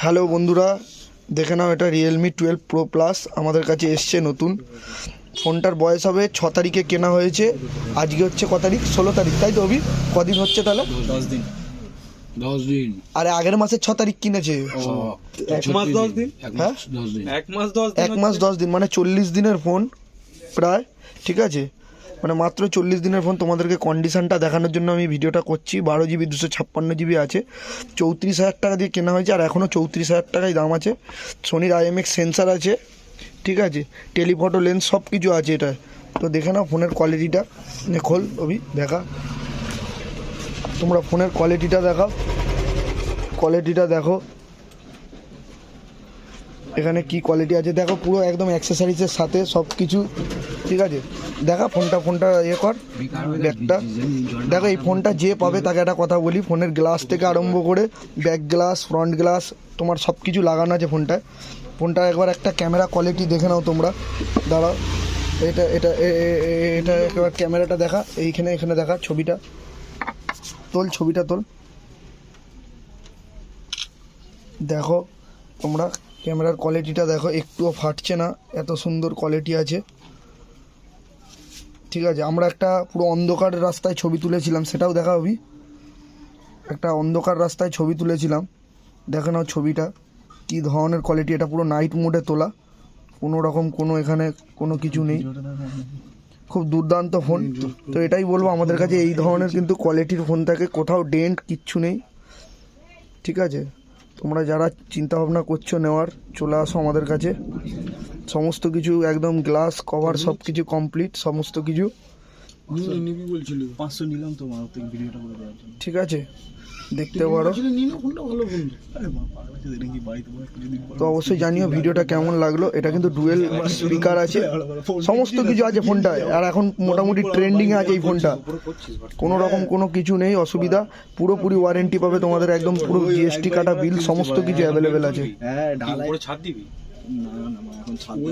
Hello বন্ধুরা দেখে নাও এটা রিয়েলমি টুয়েলভ প্রো প্লাস আমাদের কাছে এসছে নতুন। ফোনটার বয়স হবে ছ তারিখে কেনা হয়েছে আজকে হচ্ছে ক তারিখ? ষোলো তারিখ তাই তো অভি? কদিন হচ্ছে তাহলে? দশ দিন। দশ দিন। আরে আগের মাসের ছ তারিখ কিনেছে। এক মাস দশ দিন? হ্যাঁ? মাস এক মাস দশ এক মাস দশ দিন মানে চল্লিশ দিনের ফোন প্রায় ঠিক আছে? মানে মাত্র চল্লিশ দিনের ফোন তোমাদেরকে কন্ডিশনটা দেখানোর জন্য আমি ভিডিওটা করছি। বারো জিবি, দুশো ছাপ্পান্ন জিবি আছে। চৌত্রিশ হাজার টাকা দিয়ে কেনা হয়েছে, আর এখনও চৌত্রিশ হাজার টাকাই দাম আছে। সোনির আইএমএক্স সেন্সার আছে, ঠিক আছে? টেলিফটো লেন্স সব কিছু আছে এটা। তো দেখে নাও ফোনের কোয়ালিটিটা খোল, অভি, দেখা। তোমরা ফোনের কোয়ালিটিটা দেখাও। কোয়ালিটিটা দেখো। এখানে কি কোয়ালিটি আছে? দেখো পুরো একদম অ্যাক্সেসরিজের সাথে সব কিছু ঠিক আছে? দেখা, ফোনটা ফোনটা ইয়ে কর, ব্যাগটা। দেখো, এই ফোনটা যে পাবে তাকে একটা কথা বলি, ফোনের গ্লাস থেকে আরম্ভ করে ব্যাক গ্লাস ফ্রন্ট গ্লাস তোমার সব কিছু লাগানো আছে ফোনটায়। ফোনটা একবার একটা ক্যামেরা কোয়ালিটি দেখে নাও তোমরা। দাঁড়াও, এটা এটা এটা একবার ক্যামেরাটা দেখা। এইখানে, এখানে দেখা, ছবিটা। তোল ছবিটা তোল। দেখো, তোমরা ক্যামেরার কোয়ালিটিটা দেখো, একটুও ফাটছে না, এত সুন্দর কোয়ালিটি আছে। ঠিক আছে, আমরা একটা পুরো অন্ধকার রাস্তায় ছবি তুলেছিলাম, সেটাও দেখা হবি। একটা অন্ধকার রাস্তায় ছবি তুলেছিলাম, দেখে নাও ছবিটা, কী ধরনের কোয়ালিটি এটা পুরো নাইট মোডে তোলা। কোনো রকম কোনো এখানে কোনো কিছু নেই। খুব দুর্দান্ত ফোন তো এটাই বলব, আমাদের কাছে এই ধরনের কিন্তু কোয়ালিটির ফোন থাকে, কোথাও ডেন্ট কিচ্ছু নেই। ঠিক আছে? তোমরা যারা চিন্তা ভাবনা করছ নেওয়ার, চলে আসো আমাদের কাছে। সমস্ত কিছু একদম গ্লাস কভার সব কিছু কমপ্লিট সমস্ত কিছু। নিবি বলছিল। পাঁচশো নিলাম তো মারো থেকে ভিডিওটা করে দেওয়ার জন্য। ঠিক আছে দেখতে পারো। নিনো ফোনটা ভালো ফোন। আরে বাবা দেখি বাড়িতে বসে কিছুদিন পর তো অবশ্যই জানিও ভিডিওটা কেমন লাগল। এটা কিন্তু ডুয়েল স্পিকার আছে। সমস্ত কিছু আছে ফোনটায়। আর এখন মোটামুটি ট্রেন্ডিংয়ে আছে এই ফোনটা। কোনো রকম কোনো কিছু নেই অসুবিধা। পুরোপুরি ওয়ারেন্টি পাবে তোমাদের একদম পুরো জিএসটি কাটা বিল সমস্ত কিছু অ্যাভেলেবেল আছে। হ্যাঁ ঢালাই উপরে দিবি? না না না এখন ছাদ